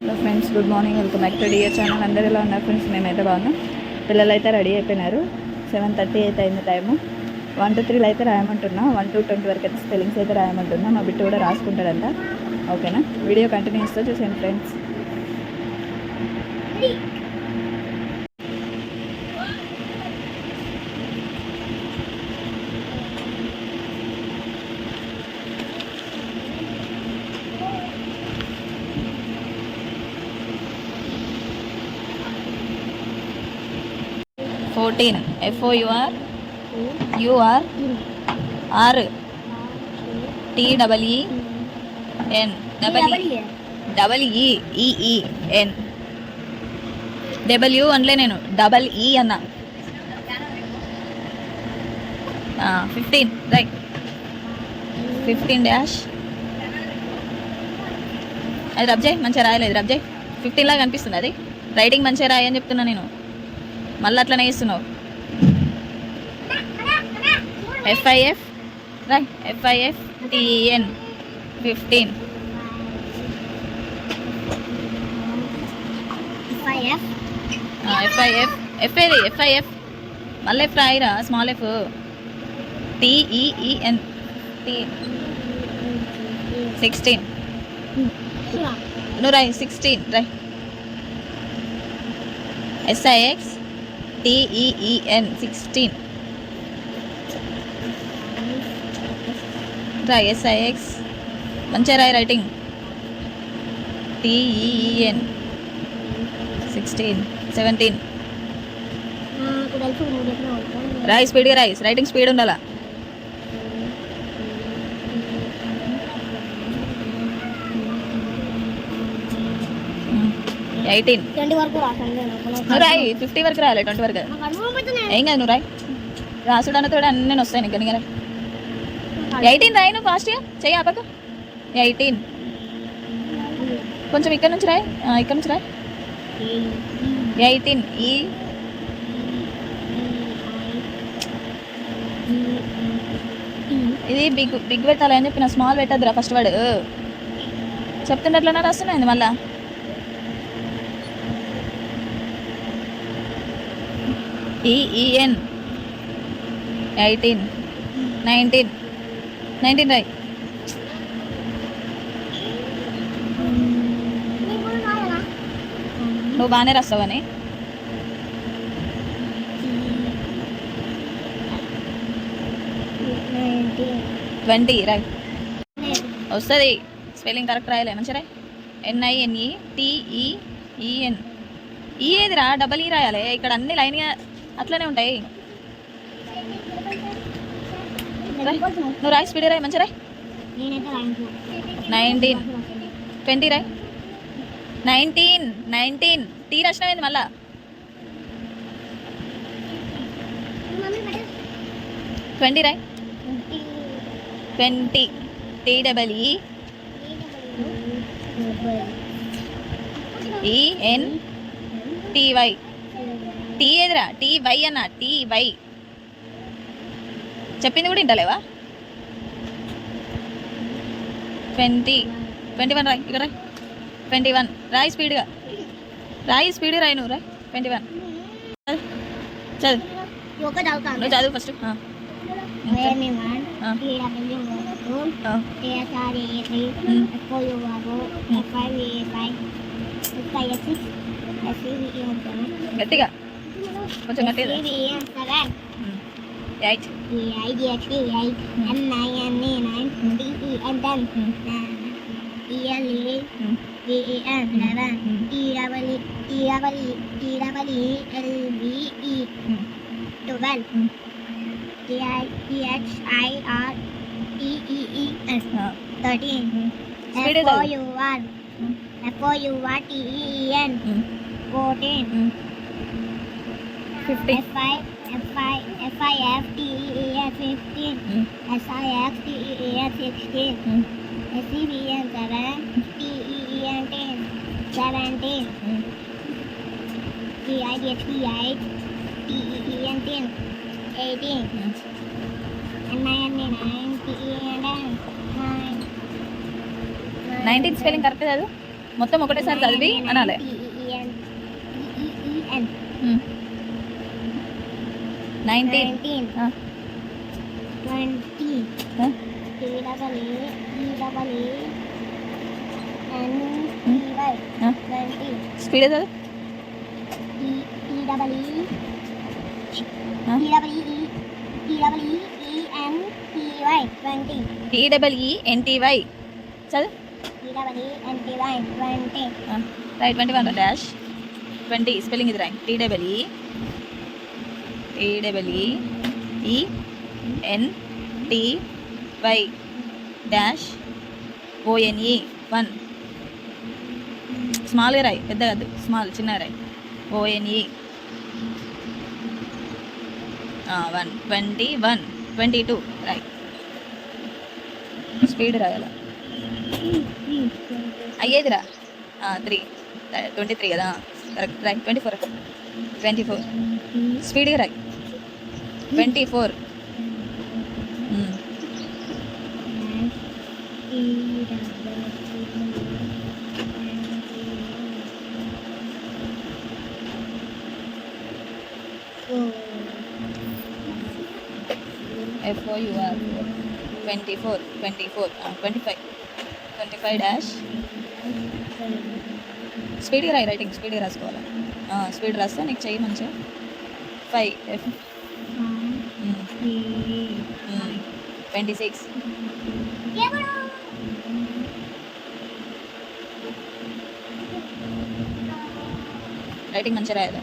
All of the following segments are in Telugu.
Hello friends good morning. Welcome back to dear channel. అందరు ఎలా ఉన్నారు ఫ్రెండ్స్? మేమైతే బాగున్నాం. పిల్లలు అయితే రెడీ అయిపోయినారు. సెవెన్ థర్టీ అయితే అయింది టైము. వన్ టు త్రీలో అయితే రాయమంటున్నా. వన్ టు ట్వంటీ వరకు అయితే స్పెల్లింగ్స్ అయితే రాయమంటున్నా. మా బిట్టు కూడా రాసుకుంటాడంట. ఓకేనా? వీడియో కంటిన్యూస్తో చూసాను friends. Fourteen F O U R U R R T double E N double double E E E N W అనలే నేను. డబల్ ఈ e అన్న. ఫిఫ్టీన్ రైట్ ఫిఫ్టీన్ డాష్ అది రబ్ చేయి. మంచిగా రాయలేదు. రబ్ చేయి. ఫిఫ్టీన్ లాగా అనిపిస్తుంది అది. రైటింగ్ మంచిగా రాయని చెప్తున్నా నేను. మళ్ళీ అట్లనే ఇస్తున్నావు F I F write F I F T N fifteen F I F F ఏది? ఎఫ్ఐఎఫ్ మళ్ళీ F రాయిరా small F T E E N T sixteen నువ్వు రాయి sixteen Roy. S I X T E E N sixteen Roy S I X మంచిగా రాయి రైటింగ్ టిఈఈఎన్ సిక్స్టీన్ సెవెంటీన్ రాయి స్పీడ్గా రాయి రైటింగ్ స్పీడ్ ఉండాలా? ఎయిటీన్. నువ్వు రాయి ఫిఫ్టీ వరకు రాయాలి ట్వంటీ వరకు. ఏం కాదు నువ్వు రాయి. రాసుడు అన్నతోడు అన్నీ వస్తాయి నీకు కానీ ఎయిటీన్ రాయి నువ్వు ఫాస్ట్గా చెయ్యి ఆపక. ఎయిటీన్. కొంచెం ఇక్కడ నుంచి రాయి. ఇక్కడ నుంచి రాయి. ఎయిటీన్. ఈ. ఇది బిగ్ బిగ్ పెట్టాలి అని చెప్పిన స్మాల్ పెట్టద్దురా ఫస్ట్ వాడు చెప్తున్నట్లనే రాస్తున్నాయి మళ్ళా. ఈఈఎన్ ఎయిటీన్ నైన్టీన్ నైన్టీన్ రై నువ్వు బాగానే రాస్తావని ట్వంటీ రై వస్తుంది. స్పెల్లింగ్ కరెక్ట్ రాయలే. మంచిగా రాయ్. ఎన్ఐఎన్ఈ టీఈఈఎన్ ఈ ఏదిరా? డబల్ ఈ రాయాలి. ఇక్కడ అన్ని లైన్గా అట్లనే ఉంటాయి. నువ్వు రాయి స్పీడ్ రాయి మంచిగా రాయ్. Nineteen. Twenty Roy. Nineteen nineteen. Tea రచన మళ్ళా? Twenty Roy. Twenty. T double E N T Y T ఎదురా టీ వై అన్న టీ వై. చెప్పింది కూడా వింటలేవా? ట్వంటీ ట్వంటీ వన్ రాయ్ ఇక్కడ రాయ్. Twenty one. రాయి స్పీడ్గా. రాయి స్పీడ్ రాయి నువ్వు రాయ్. Twenty one. చదువు. నువ్వు చదువు ఫస్ట్. గట్టిగా. కొంచెం గట్టిగా S E V N seven eight E I D S T eight N I N A nine D E N ten E L E V E N eleven E W fifteen seventeen, G I D H E I T E E N T eighteen, and ninety nine T E N nineteen spelling correct కాదు మొత్తం ఒకటేసారి చదివి అనాలి 19. 19. Huh? 20. Huh? A double A, E double A, N hmm? E Y. Huh? 20. Speed is it? E, E double E, huh? E double E, E, E double E, E N E Y. 20. E double E N T Y. Chal? E double E N T Y. 20. Huh? Right, 21 dash. 20. Spelling is right. T double E. T Y dash O N E one స్మాల్గా రాయి పెద్ద కాదు స్మాల్ చిన్న రాయి O N E one twenty one twenty two రాయి స్పీడ్ రాయాల అయ్యేదిరా త్రీ ట్వంటీ త్రీ కదా కరెక్ట్ రాయి ట్వంటీ ఫోర్ ట్వంటీ ఫోర్ స్పీడ్గా Roy twenty four. F O double F O U R twenty four twenty four twenty five twenty five dash స్పీడ్గా రాయి రైటింగ్ స్పీడ్గా రాసుకోవాలి స్పీడ్ రాస్తే నీకు చెయ్యి మంచిగా. Five F twenty six. Writing మంచిగా రాయాలి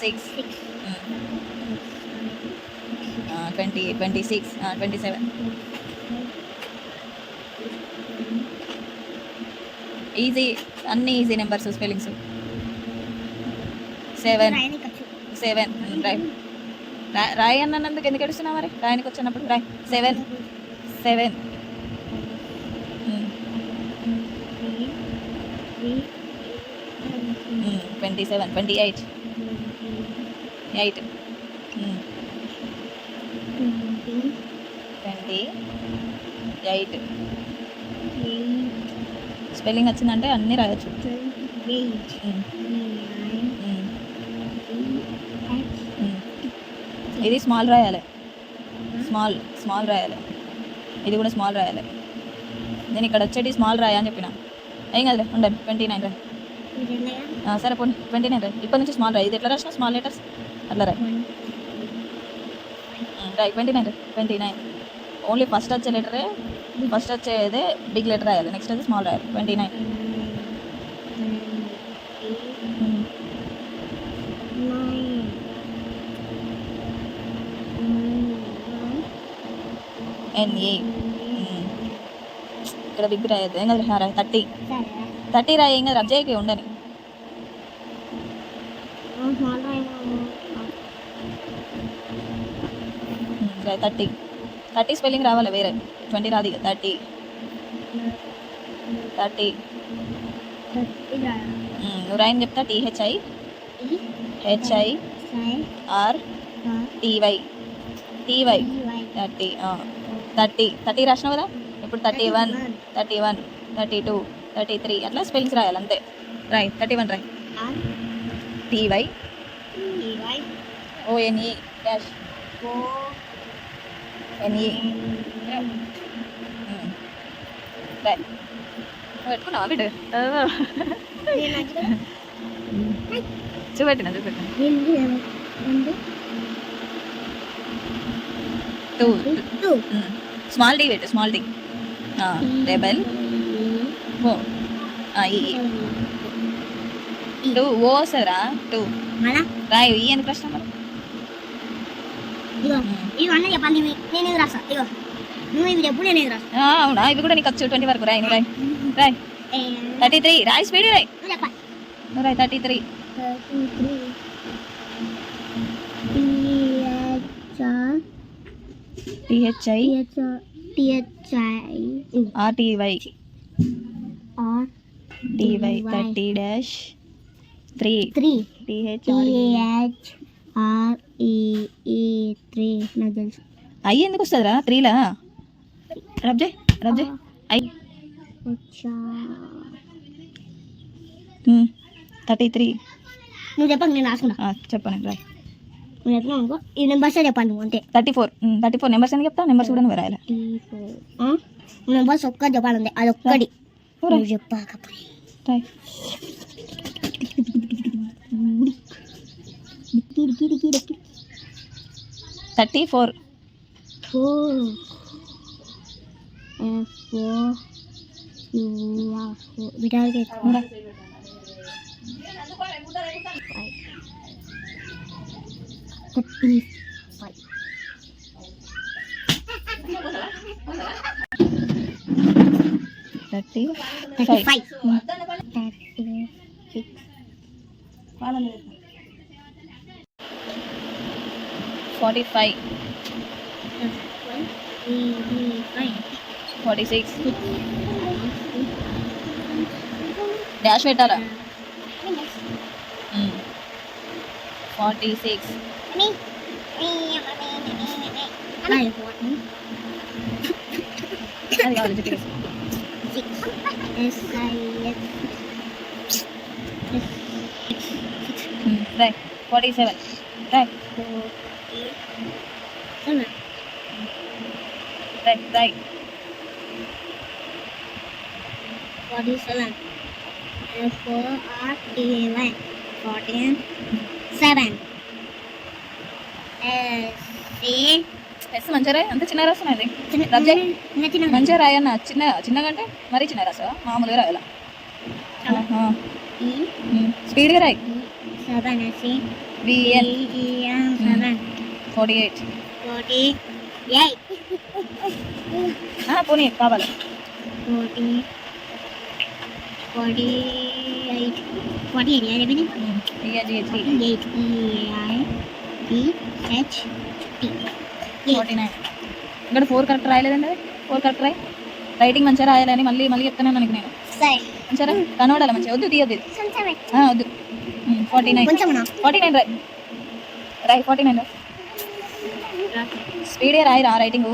six twenty twenty six twenty seven. Easy అన్ని easy numbers spellings seven seven Roy రా- రాయ్ అన్నందుకు ఎందుకు ఏడుస్తున్నావు మరి? రాయనికి వచ్చినప్పుడు Roy. Seven. Seven. Twenty seven. Twenty eight. Eight. Twenty eight. Spelling వచ్చిందంటే అన్నీ రాయొచ్చు. ఇది స్మాల్ రాయాలి. స్మాల్ స్మాల్ రాయాలి. ఇది కూడా స్మాల్ రాయాలి. నేను ఇక్కడ వచ్చేటి స్మాల్ రాయా అని చెప్పిన. ఏం కదలే ఉండండి ట్వంటీ నైన్ రాయ్. సరే పోనీ ట్వంటీ నైన్ రాయ్. ఇప్పటి నుంచి స్మాల్ రాయ. ఇది ఎట్లా రాసిన స్మాల్ లెటర్స్? అట్లా రాయి. Roy twenty nine twenty nine. Only first వచ్చే లెటరే ఫస్ట్ వచ్చేదే బిగ్ లెటర్ రాయాలి. నెక్స్ట్ అది స్మాల్ రాయాలి. Twenty nine. N A hmm. ఇక్కడ బిగ్ రాయద్దు ఏం కదా రాయ్ థర్టీ థర్టీ రాయ్ ఏం కదా అబ్జయ్కి ఉండని. థర్టీ థర్టీ స్పెల్లింగ్ రావాలి వేరే? ట్వంటీ రాదు ఇక థర్టీ థర్టీ hmm, నువ్వు రాయని చెప్తా T H I H I R T Y T Y thirty thirty thirty రాసినావు కదా? ఇప్పుడు thirty one thirty one thirty two thirty three అట్లా స్పెల్లింగ్స్ రాయాలి అంతే. రాయ్ thirty one Roy. T Y O N E dash. N E Roy. పెట్టుకున్నావా? బిడ్డ చూపెట్టిన చూపెట్టిన. టూ స్మాల్ టీ పెట్టు small T double O two O వస్తుందిరా టూ. రాయి ఈ ఎందుకు ప్రశ్న మరి అవునా? ఇవి కూడా నీకు వచ్చు ట్వంటీ వరకు రాయి రాయి రాయ్ థర్టీ త్రీ రాయి స్పీడ్ రాయి రాయి thirty three. T H I R T Y T Y thirty dash three three T H T H R E three నాకు తెలుసు. ఐ ఎందుకు వస్తుందిరా? త్రీలా రబ్జే రబ్జే ఐ థర్టీ త్రీ నువ్వు చెప్పకు నేను రాసుకున్నా చెప్పండి రాయ్. నువ్వు చెప్పినావు అనుకో ఈ నెంబర్సే చెప్పాను నువ్వు అంతే thirty four thirty four numbers ఎందుకు చెప్తా నెంబర్స్ కూడా నువ్వు రాయాలి నెంబర్స్ ఒక్కటి చెప్పాలి అంతే అది ఒక్కటి పూరా. నువ్వు చెప్పాకపోయి Roy thirty four Four. F four. U thirty five forty five forty six dash పెట్టారా forty six five Eighty five. Forty six dash పెట్టాలా ఫార్టీ సిక్స్ Five. Forty అది కావాలి చెప్పి six. S I S. రాయ్ ఫార్టీ సెవెన్ రాయ్ Forty seven. రాయ్ రాయ్ Forty-seven. F four R T Y. Fourteen. Seven. S C. S మంచిగా రాయ్ అంత చిన్న రాస్తున్నది చిన్న- రబ్జే. చిన్న చిన్న మంచిగా చిన్నగా అంటే మరీ చిన్న రాసా మామూలుగా రాయాలా స్పీడ్గా రాయ్ seven. Forty eight Forty eight. పోనీ కావాలి Forty. Forty eight. Forty eight. Yeah, everything. G H D Eight. E forty nine ఇక్కడ ఫోర్ కరెక్ట్ రాయలేదండి? అది ఫోర్ కరెక్ట్ రాయ్. రైటింగ్ మంచిగా రాయాలని మళ్ళీ మళ్ళీ చెప్తాను మనకి నేను. మంచిగా కనబడాలి మంచిగా? వద్దు తీయద్దు వద్దు. ఫార్టీ నైన్ ఫార్టీ నైన్ రాయ్. రాయ్ ఫార్టీ నైన్ స్పీడే రాయి రా writing.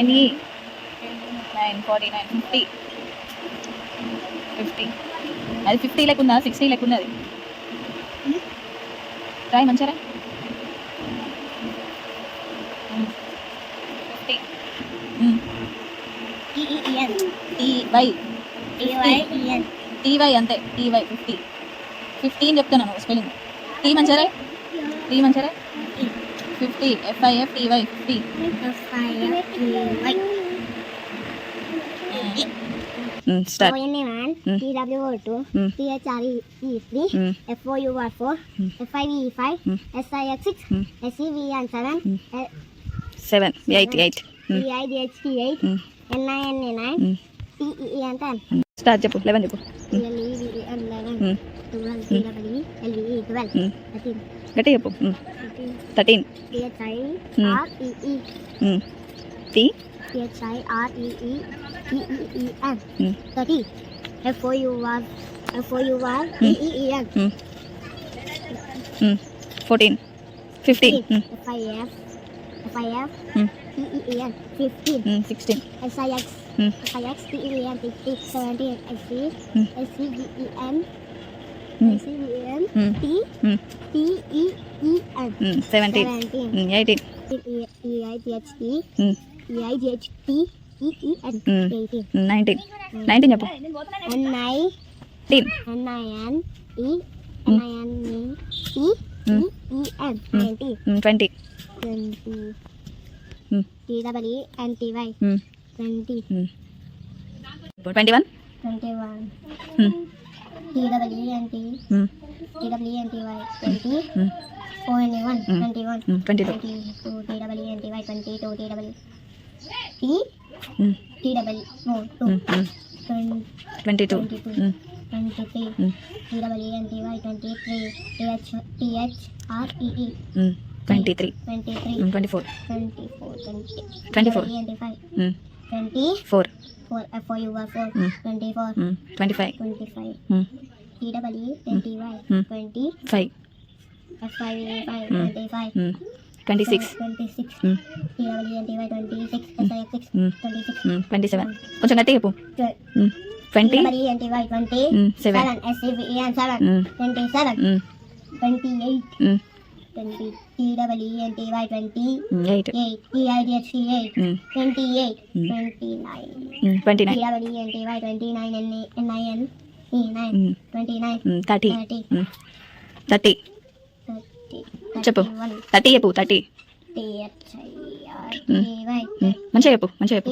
Any forty nine fifty. Fifty. అది ఫిఫ్టీ లెక్క ఉందా sixty Roy fifty. E E N. TY అంతే టీవై ఫిఫ్టీ. ఫిఫ్టీ అని చెప్తాను స్పెల్లింగ్. టీ మంచిగా రాయ్. టీ మంచిగా Roy. Fifty F I F T Y fifty F I F E Y. Start O N A one. Mm. T W O two. Mm. T H R E E three. Mm. F O U R four. Mm. F I V E five. Mm. S I X six. Mm. S E V N seven. Mm. L seven eight eight E I G H T eight. N I N A nine. T E E N ten. Start చెప్పు లెవెన్ చెప్పు L E V E N eleven. Mm. Twelve. T W E L V E twelve. Mm. Thirteen. గట్టి చెప్పు Thirteen. Thirteen T H I Mm. R E E. T T-H-I-R-E-E-T-E-E-N. Mm. The 14. 15. Mm. 15. 16. S-I-X. Hmm. Hmm. Hmm. 17. 17. 17. 18. Nineteen nineteen చెప్పు E E E E. Mm. Twenty. Mm. E. Twenty one E E N T Y. Twenty. O N A one. Mm. Twenty one. Twenty two Twenty two. T W E N T Y. Twenty two. T W. T T W. No. Two. Twenty. Twenty two Twenty two. Twenty three. T W E N T Y. Twenty three. T H T H R E E. Twenty three Twenty three. Twenty four Twenty four. Twenty. Twenty four. Twenty five. Twenty four four. F O U R four. Mm. Twenty four. Twenty five Twenty five. T W E N T Y. Mm. Twenty five F five A five Hmm. twenty five. Twenty six Twenty six. Hmm. T W N T Y twenty six. S I X six. Hmm. Twenty six. Twenty seven కొంచెం గట్టి చెప్పు Tw- twenty T W N T Y twenty seven seven. S C V E N seven. Twenty seven. Twenty eight. Twenty T W E N T Y twenty eight eight. T I G H T eight. Twenty eight. Hmm. Twenty nine. Twenty T nine W E N T Y twenty nine N A N I N E nine. Twenty nine. Thirty Thirty. Thirty Thirty. చెప్పు. థర్టీ చెప్పు థర్టీ. మంచిగా చెప్పు మంచిగా చెప్పు